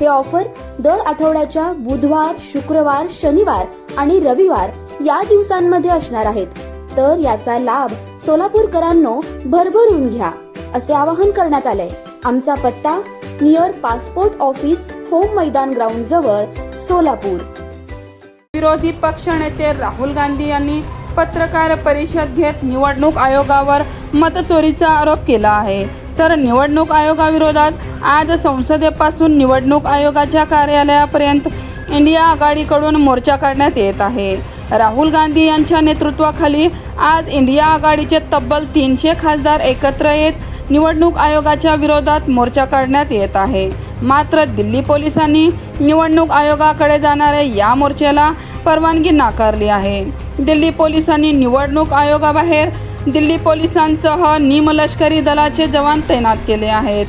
हे ऑफर दर आठवड्याच्या बुधवार शुक्रवार शनिवार आणि रविवार या दिवसांमध्ये असणार आहेत. तर याचा लाभ सोलापूरकरांनो भरभरून घ्या असे आवाहन करण्यात आले आमचा पत्ता near passport office Home Maidan ground जवळ सोलापूर. विरोधी पक्षनेते राहुल गांधी यांनी पत्रकार परिषद घेत निवडणूक आयोगावर मतचोरीचा आरोप केला आहे. तर निवडणूक आयोगाविरोधात आज संसदेपासून निवडणूक आयोगाच्या कार्यालयापर्यंत इंडिया आघाडीकडून मोर्चा काढण्यात येत आहे. राहुल गांधी यांच्या नेतृत्वाखाली आज इंडिया आघाडीचे तब्बल तीनशे खासदार एकत्र येत निवडणूक आयोगाच्या विरोधात मोर्चा काढण्यात येत आहे. मात्र दिल्ली पोलिसांनी निवडणूक आयोगाकडे जाणाऱ्या या मोर्चाला परवानगी नाकारली आहे. दिल्ली पोलिसांनी निवडणूक आयोगाबाहेर दिल्ली पोलिसांसह निमलष्करी दलाचे जवान तैनात केले आहेत.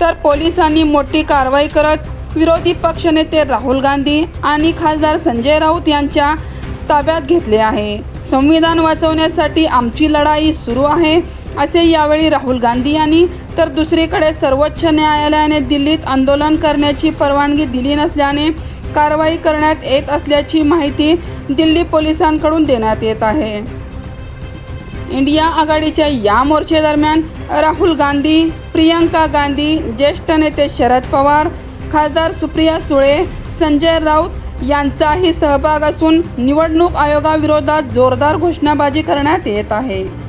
तर पोलिसांनी मोठी कारवाई करत विरोधी पक्षनेते राहुल गांधी आणि खासदार संजय राऊत यांच्या ताब्यात घेतले आहे. संविधान वाचवण्यासाठी आमची लढाई सुरू आहे असे यावेळी राहुल गांधी यांनी. तर दुसरीकडे सर्वोच्च न्यायालयाने दिल्लीत आंदोलन करण्याची परवानगी दिली नसल्याने कारवाई करण्यात येत असल्याची माहिती दिल्ली पोलिसांकडून देण्यात येत आहे. इंडिया आघाडीच्या या मोर्चेदरम्यान राहुल गांधी प्रियंका गांधी ज्येष्ठ नेते शरद पवार खासदार सुप्रिया सुळे संजय राऊत यांचाही सहभाग असून निवडणूक आयोगाविरोधात जोरदार घोषणाबाजी करण्यात येत आहे.